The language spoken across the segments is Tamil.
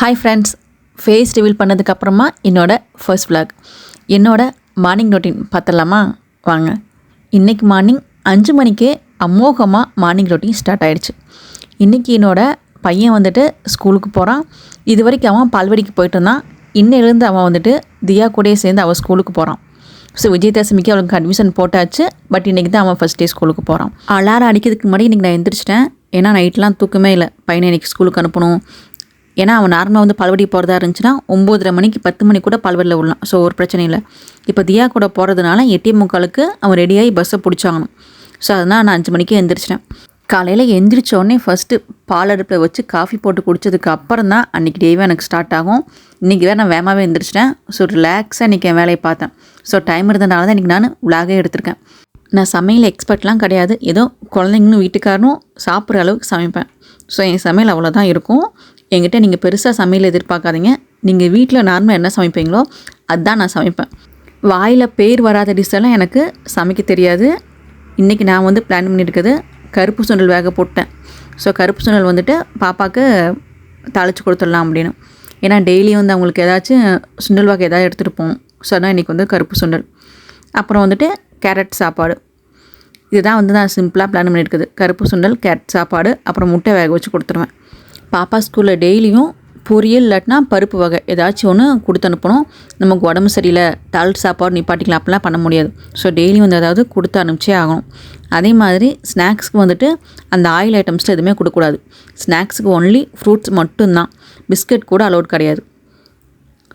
ஹாய் ஃப்ரெண்ட்ஸ் ஃபேஸ் ரிவீல் பண்ணதுக்கப்புறமா என்னோட ஃபர்ஸ்ட் விளாக் என்னோட மார்னிங் ரொட்டீன் பார்த்துடலாமா? வாங்க. இன்றைக்கி மார்னிங் அஞ்சு மணிக்கே அமோகமாக மார்னிங் ரொட்டீன் ஸ்டார்ட் ஆகிடுச்சு இன்றைக்கி என்னோட பையன் வந்துட்டு ஸ்கூலுக்கு போகிறான் இது வரைக்கும் அவன் பால்வடிக்கு போயிட்டு இருந்தான். இன்னிலேருந்து அவன் வந்துட்டு தியா கூடயே சேர்ந்து அவன் ஸ்கூலுக்கு போகிறான் ஸோ விஜயதசமிக்கு அவளுக்கு அட்மிஷன் போட்டாச்சு. பட் இன்றைக்கி தான் அவன் ஃபஸ்ட் டே ஸ்கூலுக்கு போகிறான் அலாரம் அடிக்கிறதுக்கு முன்னாடி இன்றைக்கி நான் எந்திரிச்சிட்டேன். ஏன்னா நைட்லாம் தூக்கமே இல்லை. பையனை இன்றைக்கி ஸ்கூலுக்கு அனுப்பணும். ஏன்னா அவன் நார்மலாக வந்து பல்வடி போகிறதா இருந்துச்சுன்னா ஒம்போதரை மணிக்கு பத்து மணி கூட பல்வடியில் விடலாம். ஸோ ஒரு பிரச்சனை இல்லை இப்போ தியா கூட போகிறதுனால எட்டே முக்காலுக்கு அவன் ரெடியாகி பஸ்ஸை பிடிச்சாகணும். ஸோ அதனால் நான் அஞ்சு மணிக்கு எந்திரிச்சிட்டேன். காலையில் எந்திரிச்ச ஃபஸ்ட்டு பால் அடுப்பில் வச்சு காஃபி போட்டு குடித்ததுக்கு அப்புறம் தான் அன்றைக்கி டேவே எனக்கு ஸ்டார்ட் ஆகும். இன்றைக்கி வேறு நான் வேகமாகவே எந்திரிச்சிட்டேன். ஸோ ரிலாக்ஸாக இன்றைக்கி என் வேலையை பார்த்தேன். ஸோ டைம் இருந்தனால தான் இன்றைக்கி நான் விலாகே எடுத்திருக்கேன். நான் சமையல் எக்ஸ்பர்ட்லாம் கிடையாது. ஏதோ குழந்தைங்களும் வீட்டுக்காரனும் சாப்பிட்ற அளவுக்கு சமைப்பேன். ஸோ என் சமையல் அவ்வளோதான் இருக்கும். என்கிட்ட நீங்கள் பெருசாக சமையல் எதிர்பார்க்காதீங்க. நீங்கள் வீட்டில் நார்மலாக என்ன சமைப்பீங்களோ அதுதான் நான் சமைப்பேன். வாயில் பேர் வராத டிஷ்ஷெல்லாம் எனக்கு சமைக்க தெரியாது. இன்றைக்கி நான் வந்து பிளான் பண்ணியிருக்கிறது கருப்பு சுண்டல் வேக போட்டேன். ஸோ கருப்பு சுண்டல் வந்துட்டு பாப்பாவுக்கு தாளித்து கொடுத்துடலாம் அப்படின்னு. ஏன்னா டெய்லி வந்து அவங்களுக்கு ஏதாச்சும் சுண்டல் வகை ஏதாவது எடுத்துகிட்டு போகணும். ஸோ அதான் இன்றைக்கி வந்து கருப்பு சுண்டல். அப்புறம் வந்துட்டு கேரட் சாப்பாடு. இதுதான் வந்து நான் சிம்பிளாக பிளான் பண்ணியிருக்குது கருப்பு சுண்டல் கேரட் சாப்பாடு அப்புறம் முட்டை வேக வச்சு கொடுத்துருவேன். பாப்பா ஸ்கூலில் டெய்லியும் பொரியல் இல்லாட்டினா பருப்பு வகை. ஏதாச்சும் ஒன்று கொடுத்து அனுப்பணும். நமக்கு உடம்பு சரியில்லை. தாள் சாப்பாடு நிப்பாட்டிக்கலாம். அப்படிலாம் பண்ண முடியாது. ஸோ டெய்லியும் வந்து ஏதாவது கொடுத்து அனுப்பிச்சே ஆகணும். அதே மாதிரி ஸ்நாக்ஸ்க்கு வந்துட்டு அந்த ஆயில் ஐட்டம்ஸில் எதுவுமே கொடுக்கக்கூடாது. ஸ்நாக்ஸுக்கு ஒன்லி ஃப்ரூட்ஸ் மட்டும்தான். பிஸ்கட் கூட அலோட் கிடையாது.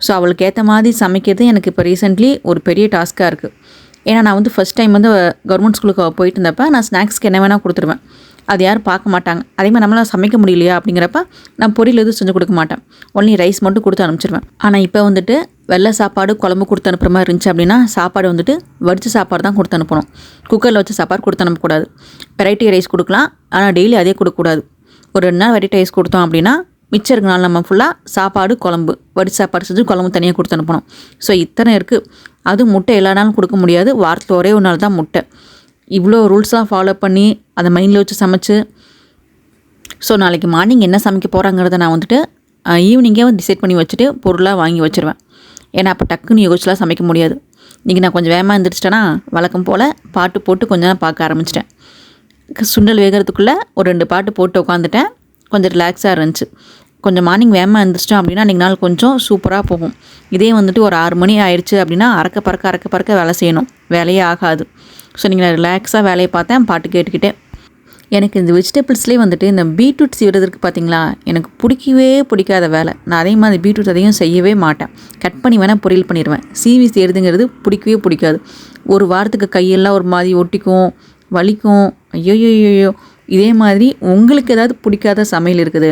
ஸோ அவளுக்கு ஏற்ற மாதிரி சமைக்கிறது எனக்கு இப்போ ரீசெண்ட்லி ஒரு பெரிய டாஸ்க்காக இருக்குது ஏன்னா நான் வந்து ஃபஸ்ட் டைம் வந்து கவர்மெண்ட் ஸ்கூலுக்கு போயிட்டு இருந்தப்போ நான் ஸ்நாக்ஸ்க்கு என்ன வேணால் கொடுத்துருவேன். அது யாரும் பார்க்க மாட்டாங்க. அதே மாதிரி நம்மளால் சமைக்க முடியலையா அப்படிங்கிறப்ப நான் பொரியல் எதுவும் செஞ்சு கொடுக்க மாட்டேன். ஒன்லி ரைஸ் மட்டும் கொடுத்து அனுப்பிச்சிருவேன். ஆனால் இப்போ வந்துட்டு வெள்ளை சாப்பாடு குழம்பு கொடுத்து அனுப்புகிற மாதிரி இருந்துச்சு அப்படின்னா சாப்பாடு வந்துட்டு வடித்த சாப்பாடு தான் கொடுத்து அனுப்பணும். குக்கரில் வச்ச சாப்பாடு கொடுத்து அனுப்பக்கூடாது. வெரைட்டி ரைஸ் கொடுக்கலாம். ஆனால் டெய்லி அதே கொடுக்கக்கூடாது. ஒரு ரெண்டு நாள் வெரைட்டி ரைஸ் கொடுத்தோம் அப்படின்னா மிச்சம் இருக்க நாள் நம்ம ஃபுல்லாக சாப்பாடு குழம்பு வடிச்ச சாப்பாடு செஞ்சு குழம்பு தனியாக கொடுத்து அனுப்பணும். ஸோ இத்தனை இருக்குது அதுவும் முட்டை எல்லா நாளும் கொடுக்க முடியாது. வாரத்தில் ஒரே ஒரு நாள் தான் முட்டை. இவ்வளோ ரூல்ஸ்லாம் ஃபாலோ பண்ணி அதை மைண்டில் வச்சு சமைச்சு ஸோ நாளைக்கு மார்னிங் என்ன சமைக்க போகிறாங்கிறத நான் வந்துட்டு ஈவினிங்கே வந்து டிசைட் பண்ணி வச்சுட்டு பொருளாக வாங்கி வச்சுருவேன். ஏன்னா அப்போ டக்குன்னு யோசிச்சுலாம் சமைக்க முடியாது. இன்றைக்கி நான் கொஞ்சம் வேகமாக எழுந்திரிச்சிட்டேன்னா வழக்கம் போல் பாட்டு போட்டு கொஞ்ச நேரம் பார்க்க ஆரம்பிச்சிட்டேன். சுண்டல் வேகிறதுக்குள்ளே ஒரு ரெண்டு பாட்டு போட்டு உட்காந்துட்டேன். கொஞ்சம் ரிலாக்ஸாக இருந்துச்சு. கொஞ்சம் மார்னிங் வேகமாக எழுந்திரிச்சிட்டோம் அப்படின்னா அன்றைக்கி நாள் கொஞ்சம் சூப்பராக போகும். இதே வந்துட்டு ஒரு ஆறு மணி ஆயிடுச்சு அப்படின்னா அறக்க பறக்க அறக்க பறக்க வேலை செய்யணும். வேலையே ஆகாது. ஸோ நீங்கள் நான் ரிலாக்ஸாக வேலையை பார்த்தேன் பாட்டு கேட்டுக்கிட்டே எனக்கு இந்த வெஜிடபிள்ஸ்லேயே வந்துட்டு இந்த பீட்ரூட் சீவுறதுக்கு பார்த்தீங்களா எனக்கு பிடிக்கவே பிடிக்காத வேலை. நான் அதே மாதிரி பீட்ரூட் அதையும் செய்யவே மாட்டேன். கட் பண்ணி வேணால் பொரியல் பண்ணிடுவேன். சீவி செய்கிறதுங்கிறது பிடிக்கவே பிடிக்காது. ஒரு வாரத்துக்கு கையெல்லாம் ஒரு மாதிரி ஒட்டிக்கும் வலிக்கும். ஐயோயோயோ. இதே மாதிரி உங்களுக்கு ஏதாவது பிடிக்காத சமையல் இருக்குது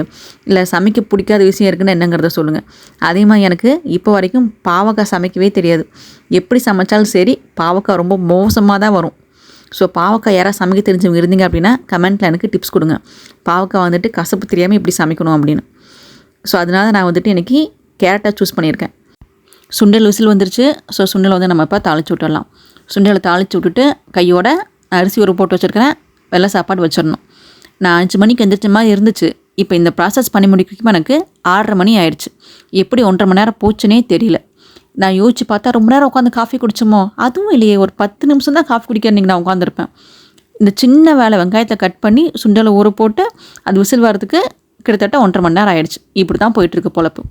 இல்லை சமைக்க பிடிக்காத விஷயம் இருக்குதுன்னு என்னங்கிறத சொல்லுங்கள் அதே மாதிரி எனக்கு இப்போ வரைக்கும் பாவக்காய் சமைக்கவே தெரியாது. எப்படி சமைச்சாலும் சரி பாவக்காய் ரொம்ப மோசமாக தான் வரும். ஸோ பாவக்காய் யாராவது சமைக்க தெரிஞ்சவங்க இருந்தீங்க அப்படின்னா கமெண்ட்டில் எனக்கு டிப்ஸ் கொடுங்க. பாவக்காய் வந்துட்டு கசப்பு தெரியாமல் இப்படி சமைக்கணும் அப்படின்னு. ஸோ அதனால நான் வந்துட்டு இன்றைக்கி கேரட்டை சூஸ் பண்ணியிருக்கேன். சுண்டல் விசில் வந்துருச்சு. ஸோ சுண்டல் வந்து நம்ம இப்போ தாளிச்சு விட்டுடலாம். சுண்டலை தாளித்து விட்டுட்டு கையோட அரிசி ஒரு போட்டு வச்சுருக்கிறேன். வெள்ளை சாப்பாடு வச்சிடணும். நான் அஞ்சு மணிக்கு எந்திரிச்ச மாதிரி இருந்துச்சு. இப்போ இந்த ப்ராசஸ் பண்ணி முடிக்கும் எனக்கு ஆறரை மணி ஆயிடுச்சு. எப்படி ஒன்றரை மணி நேரம் போச்சுனே தெரியல. நான் யோசிச்சு பார்த்தா ரொம்ப நேரம் உட்காந்து காஃபி குடிச்சோமோ? அதுவும் இல்லையே. ஒரு பத்து நிமிஷம் தான் காஃபி குடிக்க இன்றைக்கி நான் உட்காந்துருப்பேன் இந்த சின்ன வேலை வெங்காயத்தை கட் பண்ணி சுண்டலை ஊற போட்டு அது விசில் வரதுக்கு கிட்டத்தட்ட ஒன்றரை மணி நேரம் ஆயிடுச்சு. இப்படி தான் போயிட்டுருக்கு பொழப்பு.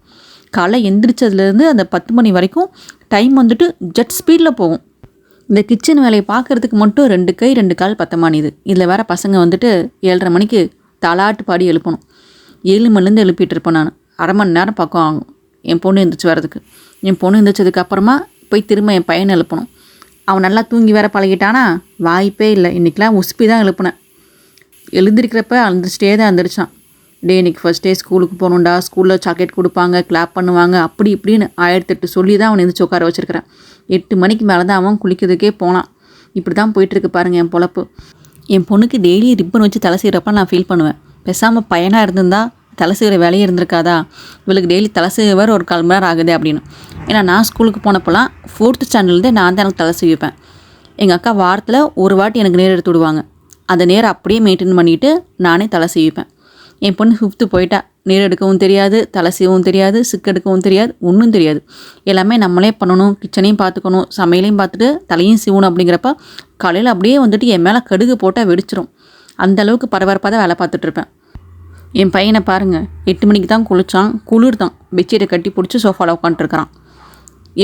காலைல எந்திரிச்சதுலேருந்து அந்த பத்து மணி வரைக்கும் டைம் வந்துட்டு ஜெட் ஸ்பீடில் போகும். இந்த கிச்சன் வேலையை பார்க்குறதுக்கு மட்டும் ரெண்டு கை ரெண்டு கால் பத்தமானிது இதில் வேற பசங்க வந்துட்டு ஏழரை மணிக்கு தலாட்டு பாடி எழுப்பணும். ஏழு மணிலேருந்து எழுப்பிட்டு இருப்பேன் நான். அரை மணி நேரம் பக்கம் ஆகும் என் பொண்ணு எழுந்திரிச்சு வரதுக்கு என் பொண்ணு எழுந்திரிச்சதுக்கு அப்புறமா போய் திரும்ப என் பையனை எழுப்பணும். அவன் நல்லா தூங்கி வேற பழகிட்டானா? வாய்ப்பே இல்லை. இன்றைக்கெலாம் உஸ்பி தான் எழுப்பினேன். எழுந்திருக்கிறப்ப அழுந்திரிச்சிட்டே தான் எழுந்திரிச்சான். டே இன்றைக்கி ஃபஸ்ட் டே ஸ்கூலுக்கு போகணுண்டா ஸ்கூலில் சாக்லேட் கொடுப்பாங்க கிளாப் பண்ணுவாங்க அப்படி இப்படின்னு ஆயிரத்தெட்டு சொல்லி தான் அவனை எந்திரிச்சு உட்கார வச்சுருக்கிறேன். எட்டு மணிக்கு மேலே தான் அவன் குளிக்கிறதுக்கே போனான். இப்படி தான் போயிட்டுருக்கு பாருங்கள் என் பொழப்பு. என் பொண்ணுக்கு டெய்லி ரிப்பன் வச்சு தலை செய்கிறப்ப நான் ஃபீல் பண்ணுவேன். பேசாமல் பையனாக இருந்திருந்தா தலை செய்கிற வேலையே இருந்திருக்காதா? இவளுக்கு டெய்லி தலை செய்வர் ஒரு கால் மணி நேரம் ஆகுது அப்படின்னு. ஏன்னா நான் ஸ்கூலுக்கு போனப்போலாம் ஃபோர்த்து ஸ்டாண்டர்ட்லேருந்து நான் தான் எனக்கு தலை செய்வேன் எங்கள் அக்கா வாரத்தில் ஒரு வாட்டி எனக்கு நேர் எடுத்து விடுவாங்க. அந்த நேரம் அப்படியே மெயின்டைன் பண்ணிவிட்டு நானே தலை செய்வேன் என் பொண்ணு ஃபிஃப்த்து போயிட்டா. நீர் எடுக்கவும் தெரியாது தலை சீவவும் தெரியாது சிக்கெடுக்கவும் தெரியாது ஒன்றும் தெரியாது. எல்லாமே நம்மளே பண்ணணும் கிச்சனையும் பார்த்துக்கணும் சமையலையும் பார்த்துட்டு தலையும் சீவணும் அப்படிங்கிறப்ப காலையில் அப்படியே வந்துட்டு என் மேலே கடுகு போட்டால் வெடிச்சிரும். அந்த அளவுக்கு பரபரப்பாக தான் வேலை பார்த்துட்ருப்பேன் என் பையனை பாருங்கள் எட்டு மணிக்கு தான் குளித்தான் குளிர் தான் பெட்ஷீட்டை கட்டி பிடிச்சி சோஃபாவில் உட்காந்துருக்கிறான்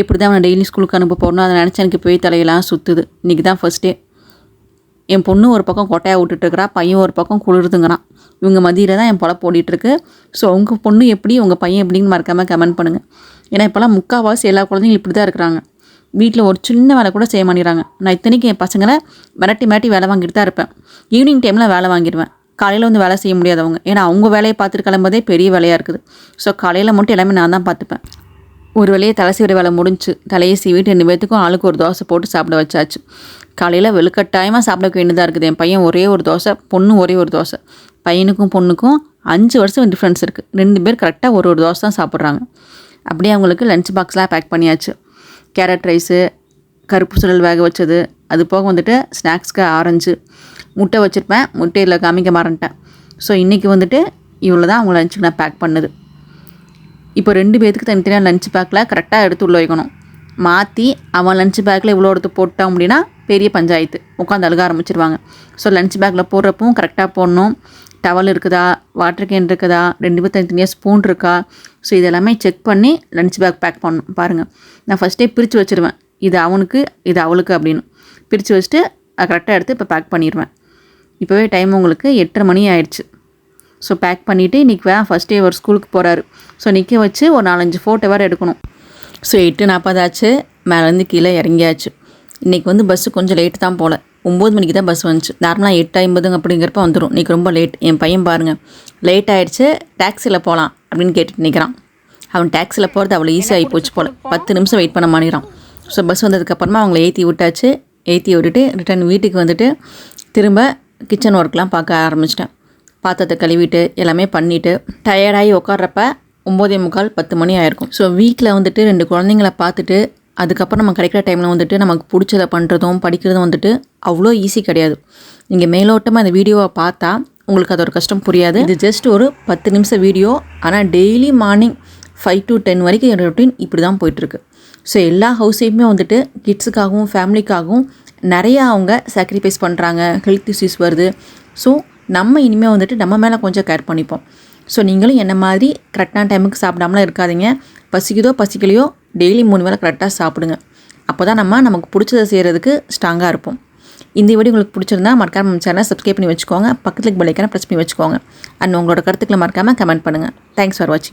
எப்படி தான் அவனை டெய்லி ஸ்கூலுக்கு அனுப்ப போகணும் அதை நினச்சி எனக்கு போய் தலையெல்லாம் சுற்றுது இன்றைக்கி தான் ஃபஸ்ட் டே என் பொண்ணு ஒரு பக்கம் கொட்டையாக விட்டுட்டுருக்கிறா பையன் ஒரு பக்கம் குளிருதுங்கிறான். இவங்க மதியில் தான் என் பொழப்பு ஓடிட்டுருக்கு. ஸோ உங்கள் பொண்ணு எப்படி உங்கள் பையன் எப்படின்னு மறக்காமல் கமெண்ட் பண்ணுங்கள் ஏன்னா இப்போலாம் முக்கால்வாசி எல்லா குழந்தைங்களும் இப்படி தான் இருக்கிறாங்க. வீட்டில் ஒரு சின்ன வேலை கூட செய்ய மாட்டேறாங்க நான் இத்தனைக்கு என் பசங்களை மிரட்டி மிரட்டி வேலை வாங்கிட்டு தான் இருப்பேன். ஈவினிங் டைமில் வேலை வாங்கிடுவேன். காலையில் வந்து வேலை செய்ய முடியாதவங்க ஏன்னா அவங்க வேலையை பார்த்துட்டு கிளம்புறதே பெரிய வேலையாக இருக்குது. ஸோ காலையில் மட்டும் எல்லாமே நான் தான் பார்த்துப்பேன். ஒரு வேலையை தலை சீவிட வேலை முடிஞ்சு தலையை சீவிட்டு ரெண்டு பேர்த்துக்கும் ஆளுக்கு ஒரு தோசை போட்டு சாப்பிட வச்சாச்சு. காலையில் வெளுக்கட்டாயமாக சாப்பிட வேண்டியதாக இருக்குது. என் பையன் ஒரே ஒரு தோசை பொண்ணு ஒரே ஒரு தோசை. பையனுக்கும் பொண்ணுக்கும் அஞ்சு வருஷம் டிஃப்ரென்ஸ் இருக்குது ரெண்டு பேர் கரெக்டாக ஒரு ஒரு தோசை தான் சாப்பிட்றாங்க. அப்படியே அவங்களுக்கு லஞ்ச் பாக்ஸ்லாம் பேக் பண்ணியாச்சு. கேரட் ரைஸு கருப்பு சுழல் வேக வச்சது. அது போக வந்துட்டு ஸ்நாக்ஸ்க்கு ஆரஞ்சு. முட்டை வச்சுருப்பேன். முட்டையில் காமிக்க மாறன்ட்டேன் ஸோ இன்றைக்கி வந்துட்டு இவ்வளோ தான் அவங்க லஞ்சுக்கு நான் பேக் பண்ணுது. இப்போ ரெண்டு பேர்த்துக்கு தனித்தனியாக லஞ்ச் பேக்கில் கரெக்டாக எடுத்து உள்ள வைக்கணும். மாற்றி அவன் லஞ்ச் பேக்கில் இவ்வளோ எடுத்து போட்டோம் அப்படின்னா பெரிய பஞ்சாயத்து. உட்காந்து அழுக ஆரம்பிச்சிருவாங்க. ஸோ லஞ்ச் பேக்கில் போடுறப்பவும் கரெக்டாக போடணும். டவல் இருக்குதா? வாட்டர் கேன் இருக்குதா? ரெண்டு பேர் தனித்தனியாக ஸ்பூன் இருக்கா? ஸோ இதெல்லாமே செக் பண்ணி லன்ச் பேக் பேக் பண்ணணும் பாருங்கள் நான் ஃபஸ்ட்டே பிரித்து வச்சுருவேன். இது அவனுக்கு இது அவளுக்கு அப்படின்னு. பிரித்து வச்சுட்டு கரெக்டாக எடுத்து இப்போ பேக் பண்ணிடுவேன் இப்போவே டைம் உங்களுக்கு எட்டரை மணி ஆயிடுச்சு. ஸோ பேக் பண்ணிவிட்டு இன்றைக்கி வே ஃபஸ்ட் டே ஒரு ஸ்கூலுக்கு போகிறாரு ஸோ நிற்க வச்சு ஒரு நாலஞ்சு ஃபோட்டோ வேறு எடுக்கணும். ஸோ எட்டு நாற்பதாச்சு மேலேருந்து கீழே இறங்கியாச்சு. இன்றைக்கி வந்து பஸ்ஸு கொஞ்சம் லேட்டு தான் போகல ஒம்பது மணிக்கு தான் பஸ் வந்துச்சு. நார்மலாக எட்டு ஐம்பதுங்க அப்படிங்கிறப்ப வந்துடும் இன்றைக்கி ரொம்ப லேட் என் பையன் பாருங்கள் லேட் ஆகிடுச்சு டாக்ஸியில் போகலாம் அப்படின்னு கேட்டுட்டு நிற்கிறான் அவன் டாக்ஸியில் போகிறது அவ்வளோ ஈஸியாகி போச்சு போல். பத்து நிமிஷம் வெயிட் பண்ண மாட்டேறான் ஸோ பஸ் வந்ததுக்கப்புறமா அவங்கள ஏற்றி விட்டாச்சு. ஏற்றி விட்டுட்டு ரிட்டன் வீட்டுக்கு வந்துட்டு திரும்ப கிச்சன் ஒர்க்லாம் பார்க்க ஆரம்பிச்சிட்டேன். பாத்திரத்தை கழுவிட்டு எல்லாமே பண்ணிவிட்டு டயர்டாகி உட்கார்றப்ப ஒம்போதே முக்கால் பத்து மணி ஆயிருக்கும். ஸோ வீட்டில் வந்துட்டு ரெண்டு குழந்தைங்கள பார்த்துட்டு அதுக்கப்புறம் நம்ம கிடைக்கிற டைமில் வந்துட்டு நமக்கு பிடிச்சதை பண்ணுறதும் படிக்கிறதும் வந்துட்டு அவ்வளோ ஈஸி கிடையாது. நீங்கள் மேலோட்டமாக அந்த வீடியோவை பார்த்தா உங்களுக்கு அது ஒரு கஷ்டம் புரியாது. இது ஜஸ்ட் ஒரு பத்து நிமிஷம் வீடியோ ஆனால் daily morning five to ten வரைக்கும் என்னோடய ரொட்டீன் இப்படி தான் போயிட்டுருக்கு. ஸோ எல்லா ஹவுஸ் ஒய்ஃபுமே வந்துட்டு கிட்ஸுக்காகவும் ஃபேமிலிக்காகவும் நிறையா அவங்க சாக்ரிஃபைஸ் பண்ணுறாங்க ஹெல்த் இஷ்யூஸ் வருது. ஸோ நம்ம இனிமேல் வந்துட்டு நம்ம மேலே கொஞ்சம் கேர் பண்ணிப்போம். ஸோ நீங்களும் என்ன மாதிரி கரெக்டான டைமுக்கு சாப்பிடாமலாம் இருக்காதீங்க. பசிக்குதோ பசிக்கலையோ டெய்லி மூணு வேளை கரெக்டாக சாப்பிடுங்க. அப்போ தான் நம்ம நமக்கு பிடிச்சதை செய்கிறதுக்கு ஸ்ட்ராங்காக இருப்போம். இந்த வீடியோ உங்களுக்கு பிடிச்சிருந்தா மறக்காம சேனல் சப்ஸ்கிரைப் பண்ணி வச்சுக்கோங்க. பக்கத்துக்கு பெல்லைக்கான ப்ரெஸ் பண்ணி வச்சுக்கோங்க. அண்ட் உங்களோட கருத்துக்களை மறக்காமல் கமெண்ட் பண்ணுங்கள் தேங்க்ஸ் ஃபார் வாட்சிங்